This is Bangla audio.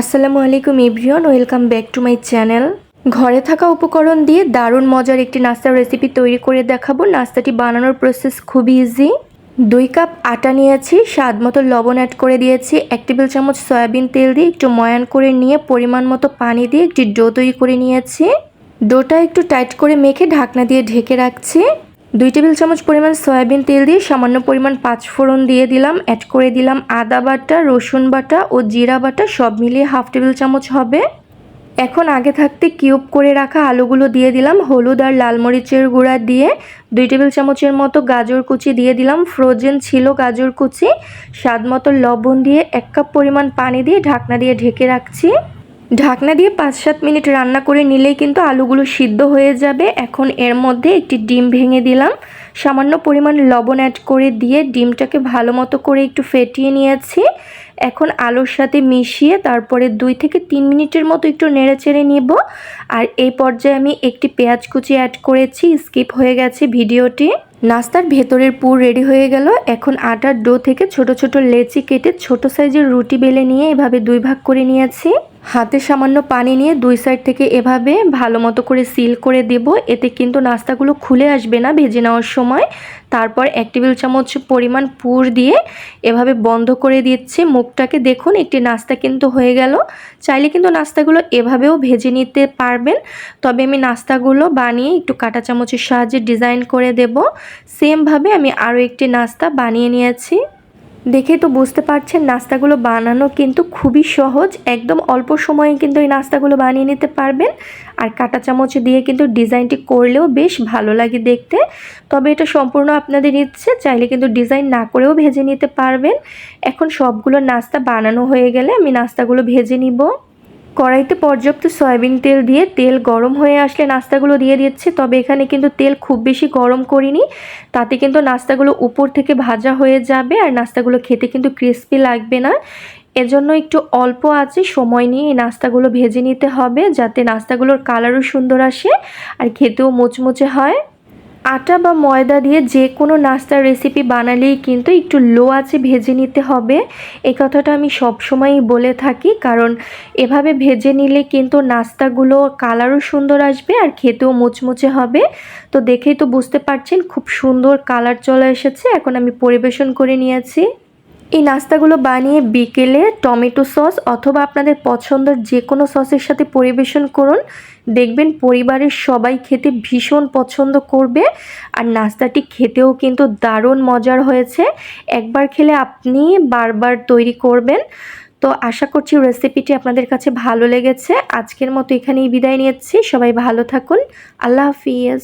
আসসালামু আলাইকুম everyone, welcome back to my channel. ঘরে থাকা উপকরণ দিয়ে দারুণ মজার একটি নাস্তার রেসিপি তৈরি করে দেখাবো। নাস্তাটি বানানোর প্রসেস খুবই ইজি দুই কাপ আটা নিয়েছি, স্বাদ মতো লবণ অ্যাড করে দিয়েছি, এক টেবিল চামচ সয়াবিন তেল দিয়ে একটু ময়ান করে নিয়ে পরিমাণ মতো পানি দিয়ে একটি ডো তৈরি করে নিয়েছি। ডোটা একটু টাইট করে মেখে ঢাকনা দিয়ে ঢেকে রাখছি। দুই টেবিল চামচ পরিমাণ সয়াবিন তেল দিয়ে সামান্য পরিমাণ পাঁচ ফোড়ন দিয়ে দিলাম অ্যাড করে দিলাম আদা বাটা, রসুন বাটা ও জিরা বাটা, সব মিলিয়ে হাফ টেবিল চামচ হবে। এখন আগে থাকতে কিউব করে রাখা আলুগুলো দিয়ে দিলাম, হলুদ আর লাল মরিচের গুঁড়া দিয়ে দুই টেবিল চামচের মতো গাজর কুচি দিয়ে দিলাম ফ্রোজেন ছিল গাজর কুচি, স্বাদ মতো লবণ দিয়ে এক কাপ পরিমাণ পানি দিয়ে ঢাকনা দিয়ে ঢেকে রাখছি। ঢাকনা দিয়ে পাঁচ সাত মিনিট রান্না করে নিলেই কিন্তু আলুগুলো সিদ্ধ হয়ে যাবে। এখন এর মধ্যে একটি ডিম ভেঙে দিলাম। সামান্য পরিমাণ লবণ অ্যাড করে দিয়ে ডিমটাকে ভালো মতো করে একটু ফেটিয়ে নিয়েছি। এখন আলুর সাথে মিশিয়ে তারপরে দুই থেকে তিন মিনিটের মতো একটু নেড়ে চেড়ে নিব। আর এই পর্যায়ে আমি একটি পেঁয়াজ কুচি অ্যাড করেছি। স্কিপ হয়ে গেছে ভিডিওটি। নাস্তার ভেতরের পুর রেডি হয়ে গেল। এখন আটার ডো থেকে ছোট ছোট লেচি কেটে ছোট সাইজের রুটি বেলে নিয়ে এভাবে দুই ভাগ করে নিয়েছি। হাতে সামান্য পানি নিয়ে দুই সাইড থেকে এভাবে ভালো মতো করে সিল করে দেব। এতে কিন্তু নাস্তাগুলো খুলে আসবে না ভেজে নেওয়ার সময়। তারপর এক টেবিল চামচ পরিমাণ পুর দিয়ে এভাবে বন্ধ করে দিচ্ছি মুখটাকে। দেখুন, একটি নাস্তা কিন্তু হয়ে গেল। চাইলে কিন্তু নাস্তাগুলো এভাবেও ভেজে নিতে পারবেন। তবে আমি নাস্তাগুলো বানিয়ে একটু কাঁটা চামচের সাহায্যে ডিজাইন করে দেব। সেমভাবে আমি আরও একটি নাস্তা বানিয়ে নিয়েছি। দেখে তো বুঝতে পারছেন নাস্তাগুলো বানানো কিন্তু খুবই সহজ। একদম অল্প সময়ে কিন্তু এই নাস্তাগুলো বানিয়ে নিতে পারবেন। আর কাটা চামচ দিয়ে কিন্তু ডিজাইনটি করলেও বেশ ভালো লাগে দেখতে। তবে এটা সম্পূর্ণ আপনাদের ইচ্ছে, চাইলে কিন্তু ডিজাইন না করেও ভেজে নিতে পারবেন। এখন সবগুলো নাস্তা বানানো হয়ে গেলে আমি নাস্তাগুলো ভেজে নিব। কড়াইতে পর্যাপ্ত সয়াবিন তেল দিয়ে তেল গরম হয়ে আসলে নাস্তাগুলো দিয়ে দিচ্ছে, তবে এখানে কিন্তু তেল খুব বেশি গরম করিনি। তাতে কিন্তু নাস্তাগুলো উপর থেকে ভাজা হয়ে যাবে আর নাস্তাগুলো খেতে কিন্তু ক্রিস্পি লাগবে না। এজন্য একটু অল্প আছে, সময় নিয়ে এই নাস্তাগুলো ভেজে নিতে হবে যাতে নাস্তাগুলোর কালারও সুন্দর আসে আর খেতেও মুচমুচে হয়। আটা বা ময়দা দিয়ে যে কোনো নাস্তার রেসিপি বানালেই কিন্তু একটু লো আছে ভেজে নিতে হবে। এই কথাটা আমি সবসময়ই বলে থাকি, কারণ এভাবে ভেজে নিলে কিন্তু নাস্তাগুলো কালারও সুন্দর আসবে আর খেতেও মুচমুচে হবে। তো দেখেই তো বুঝতে পারছেন, খুব সুন্দর কালার চলে এসেছে। এখন আমি পরিবেশন করে নিয়েছি। এই নাস্তাগুলো বানিয়ে বিকেলে টমেটো সস অথবা আপনাদের পছন্দের যে কোনো সসের সাথে পরিবেশন করুন। দেখবেন পরিবারের সবাই খেতে ভীষণ পছন্দ করবে। আর নাস্তাটি খেতেও কিন্তু দারুণ মজার হয়েছে। একবার খেলে আপনি বারবার তৈরি করবেন। তো আশা করছি রেসিপিটি আপনাদের কাছে ভালো লেগেছে। আজকের মতো এখানেই বিদায় নিচ্ছি। সবাই ভালো থাকুন। আল্লাহ হাফিজ।